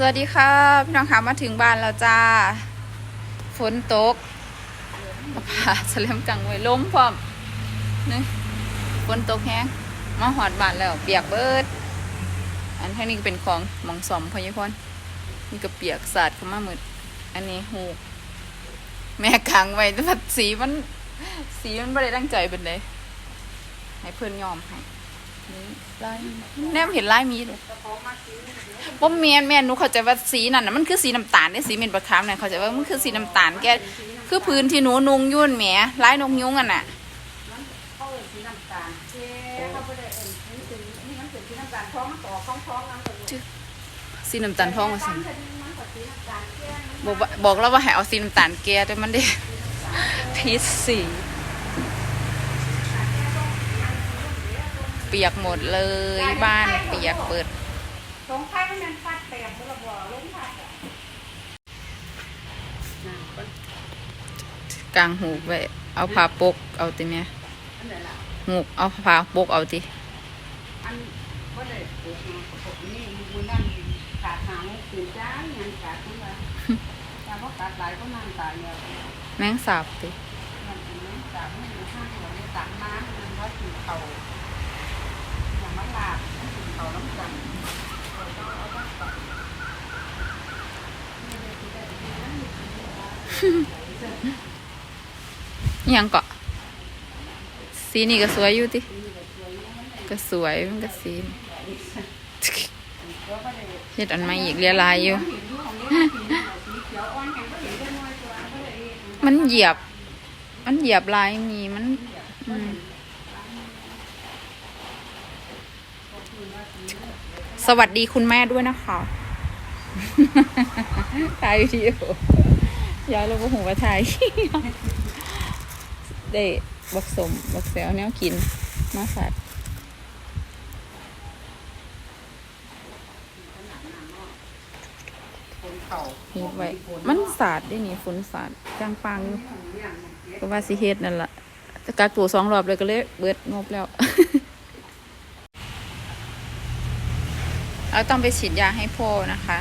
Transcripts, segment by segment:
สวัสดีค่ะพี่น้องคะมาถึงบ้านแล้วจ้า ฝนตกผ่าสลมกังไว้ล้มพร้อมนี่ฝนตกแห้งมาหอดบ้านแล้ว เปียกเบิด อันท่างนี้ก็เป็นของมองสอมพยพรนี่ก็เปียกสาดเข้ามาหมดอันนี้หูแม่กังไว้แต่สีมัน สีมันไม่ได้ตั้งใจเป็นเลยให้เพื่อนยอมให้ ลายแนมเห็นลายมีเลยบ่เมียนแม่นหนูเข้าใจว่าสีนั่นน่ะมันคือสีน้ำตาลเนี่ยสีเม็ดบะขามเนี่ยเข้าใจว่ามันคือสีน้ำตาลแกคือพื้นที่หนูนุงยุ่นแหมลายนกยุงอะน่ะเขาเอิ้นสีน้ำตาลเจ๊เขาบ่ได้เอิ้นสีสีนี่มันเป็นสีน้ำตาลท้องมันต่อท้องท้องนั่นก็อยู่สีน้ำตาลทองว่าสิมันก็สีน้ำตาลแก้มบอกว่าบอกแล้วว่าให้เอาสีน้ำตาลแก่แต่มันได้พิษสี เปียกหมดเลย บ้านเปียกเปิดสองข้างมันฟัดแตกบ่ละบ่ล้มพัดอะนั่นก็กลางหูไว้เอาผ้าปกเอาติแม่อันนั้นล่ะหูกเอาผ้าปกเอาติอันบ่ได้ปลูกมาปลูกนี่มื้อนั้นขาดหางตื่นจ้ายังขาดขึ้นมาแต่ว่าขาดหลายก็นั่งตายแล้วแมงสาบติมันเป็นเรื่องจากมันอยู่ข้างหัวในตักน้ำมันว่าถึงเขาอ ย่างมันลาบมันถึงเขาน้ำจันเราต้องเอาต้องตัดอิหยังเกาะสีนี่ก็สวยอยู่ติก็สวยมันก็สีเฮ็ดอันใหม่อีกเรียลายอยู่มันสีเขียวอ่อนแข็งก็เห็นได้น้อยตัวก็เลยมันเหยียบ มันเหยียบลายมีมันอืม สวัสดีคุณแม่ด้วยนะคะถ่ายวิดีโอยายเราบอกหัวถ่ายได้บักสมบักแซวแนวกิน มาสัตว์คนเข่าเฮ็ดไว้ มันสาดได้นี่ฝนสาดจางปังอยู่ก็ว่าสิเฮ็ดนั่นล่ะแต่กักตัวสองรอบเลยก็เลยเบิดงบแล้ว เราต้องไปฉีดยาให้พ่อนะคะ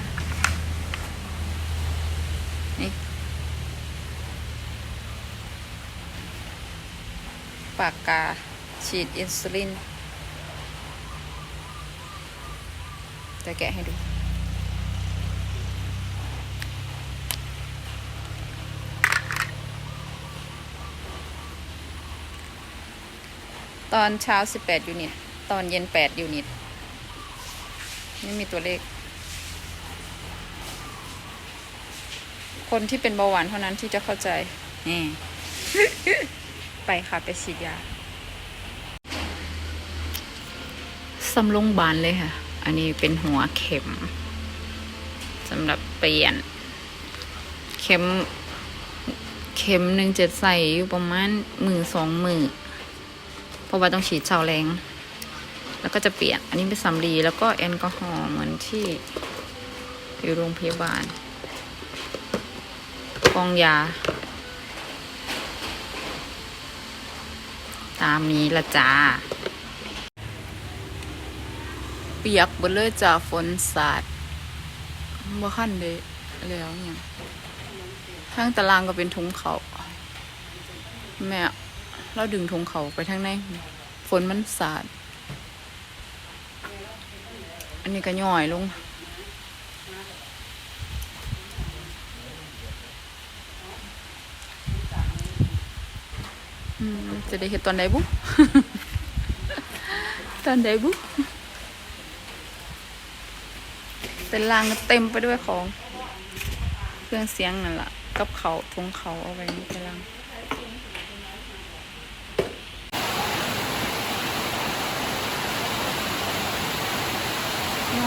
นี่ ปากกา ฉีดอินซูลิน จะแกะให้ดูตอนเช้า 18 ยูนิต ตอนเย็น 8 ยูนิต ไม่มีตัวเลข คนที่เป็นเบาหวานเท่านั้นที่จะเข้าใจนี่ไปค่ะไปฉีดยาสำลงบานเลยค่ะ อันนี้เป็นหัวเข็มสำหรับเปลี่ยน เข็ม เข็มหนึ่งจะใส่อยู่ประมาณมือสองมือเพราะว่าต้องฉีดเสาแรง แล้วก็จะเปลี่ยนอันนี้เป็นสำลีแล้วก็แอลกอฮอล์เหมือนที่อยู่โรงพยาบาลกองยา ตามนี้ละจ้า เปียกเบดเลยจ้าฝนสาดบ่ขั้นเลยแล้วเนี่ยข้างตารางก็เป็นทุงเขาแม่เราดึงธงเขาไปทางในฝนมันสาด อันนี้ก็ย่อยลงจะได้เห็นตอนใดบุตอนใดบุแต่ลางเต็มไปด้วยของ เครื่องเสียงนั่นแหละกับเขาทงเขาเอาไว้ในตาราง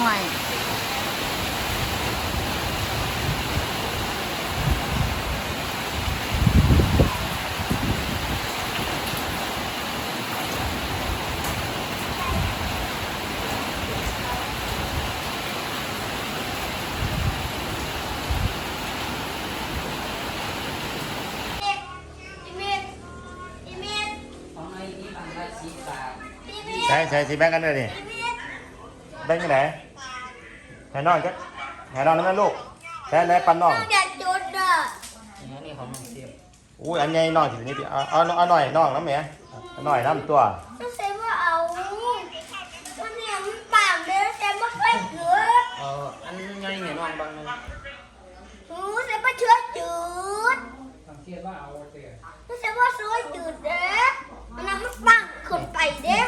หน่วยใช่ใช่สีแบงกันเลยนี่ แบงกันไหนแน่นอนก็ให้น้องนั่นนะลูกแพ้แพ้ปันน้องอยากจุดอะนี่ของน้องเสียบอุ้ยอันใหญ่น้องถึงนี่พี่เอาเอาเอาหน่อยน้องน้ำแหม่เอาหน่อยน้ำตัวก็เซฟว่าเอามันเนี่ยมันปากเลยเซฟว่าไม่เกิดเอออันใหญ่เห็นน้องบางนึงหนูเซฟว่าเชื้อจืดเสียบว่าเอาเสียก็เซฟว่าซอยจืดเด้มันนำมันปังขึ้นไปเด้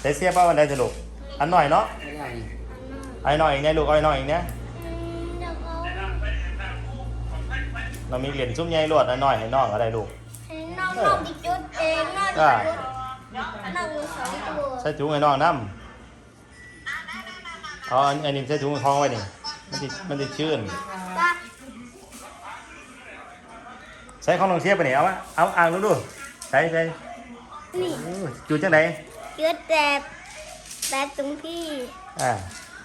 ใส่เสียบว่าวันใดจะลูก อันหน่อยเนาะไม่ได้ไอ้หน่อยอีกเนี่ยลูกเอาไอ้หน่อยอีกเนี่ยเดี๋ยวเอาเรามีเหรียญซุ้มใหญ่รวดอันหน่อยให้น้องอะไรลูกให้น้องน้องดิจุดเองน้องดิจุดน้องมีสองตัวใส่ถุงให้น้องน้ำเอาอันอันนี้ใส่ถุงทองไว้นี่มันจะมันจะชื่นจ้าใส่ของลองเทียบไปนี่เอาวะเอาอ่างดูดูใส่ใส่นี่โอ้ยจุดจังไหนจุดแต่ แต่ตรงที่อ่า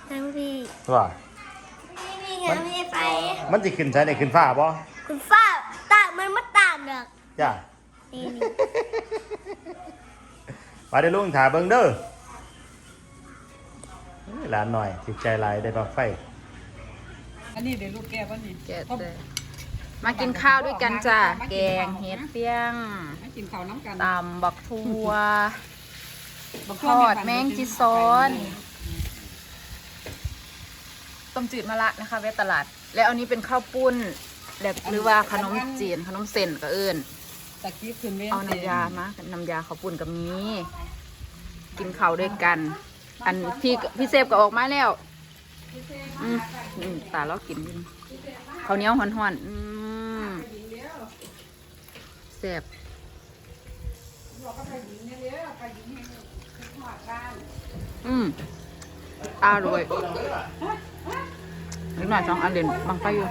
ตรงที่ว่านี่นี่ไงไม่ไป มันจะขึ้นใส่ได้ขึ้นฟ้าบ่คุณฟ้าตากมันมาตากเด้อจ้านี่นี่ไปเด้อลุงถ่าเบิ่งเด้อเอ้ยหลานหน่อยจิตใจหลายได้บังไฟ อันนี้เดี๋ยวลูกแก้วนี่แกะเลยมากินข้าวด้วยกันจ้ะ แกงเห็ดเปี้ยง ให้กินข้าวน้ำกันตำบักทัว ทอดแมงจีซอนต้มจืดมะละนะคะเวทตลาด แล้วอันนี้เป็นข้าวปุ้นแบบหรือว่าขนมจีนขนมเส้นก็เอิ้นตะกี้ขึ้นเว้นเอาน้ำยามาน้ำยาข้าวปุ้นกับมีกินข้าวด้วยกัน อันพี่พี่เซฟก็ออกมาแล้วอืมอืมตาเรากินอยู่ข้าวเหนียวห่อนๆอืมแซ่บ อืมอร่อยนิดหน่อยสองอันเด่นบางไปอยู่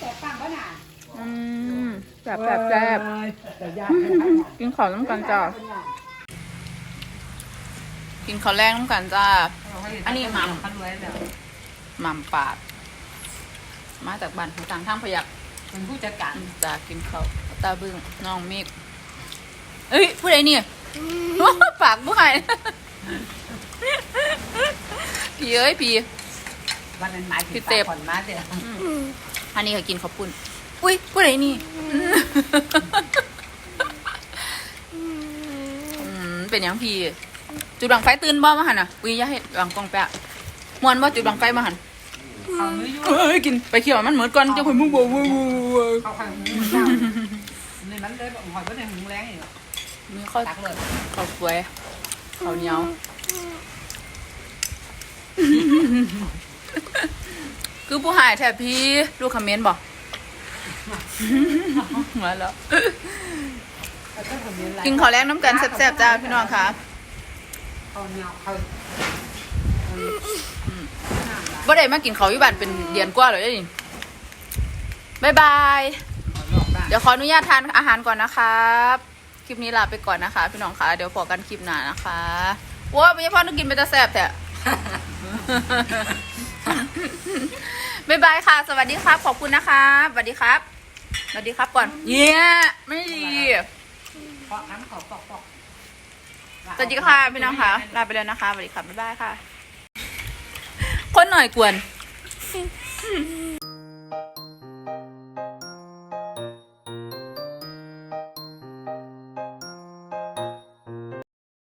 แต่ปังบ้าน่ะอืมแซ่บแซ่บแซ่บแต่ยากกินข้าวน้ำกันจ้ากินข้าวแรงน้ำกันจ้าอันนี้หม่ำพันไว้แล้วหม่ำปาด มาจากบ้านของต่างทางพยักเป็นผู้จัดการจ้ากินข้าวตาบึ้งน้องมิกเอ้ยผู้ใดเนี่ย ปากบุ้ยพี่เอ้ยพี่วันนั้นหมายถึงพี่เต็บผ่อนมาเดี๋ยวอันนี้ก็กินข้าวปุ้นอุ้ยผู้ใดนี่อืมเป็นหยังพี่ จุดบังไฟตื่นบ่มาหันอะอุ้ยอย่าให้บังกองแปะมวนบ่จุดบังไฟมาหันเอาเนื้อยุ่เอ้ยกินไปเขี่ยวมันเหมือนก่อนจะคอยมึงบ่วู้วู้วู้เข้าข้างหูเจ้าในนั้นเลยบอกหอยก็ในหูแรงอยู่ มีข้าวตักเลยข้าวสวยข้าวเหนียวคือผู้หายแทบพี่ลูกคอมเมนต์บอกมาแล้วเอาเจ้าคนนี้ไรกินข้าวแรงน้ำกันแซ่บๆจ้าพี่น้องค่ะเขาเนียวเขาบ่ได้มากินข้าวอยู่บ้านเป็นเดือนกว่าเลยเด้นี่บ๊ายบายหลอกได้เดี๋ยวขออนุญาตทานอาหารก่อนนะครับ คลิปนี้ลาไปก่อนนะคะ พี่น้องคะเดี๋ยวพอกันคลิปหน้านะคะว้าไม่ใช่พ่อนึกกินไปจะแซ่บแท้บ๊ายบายค่ะ สวัสดีครับ ขอบคุณนะครับสวัสดีครับ สวัสดีครับก่อนเย้ไม่ดีเพาะน้ำขอปอกปอกสวัสดีค่ะพี่น้องคะลาไปแล้วนะคะสวัสดีค่ะบ๊ายบายค่ะ คนหน่อยกวน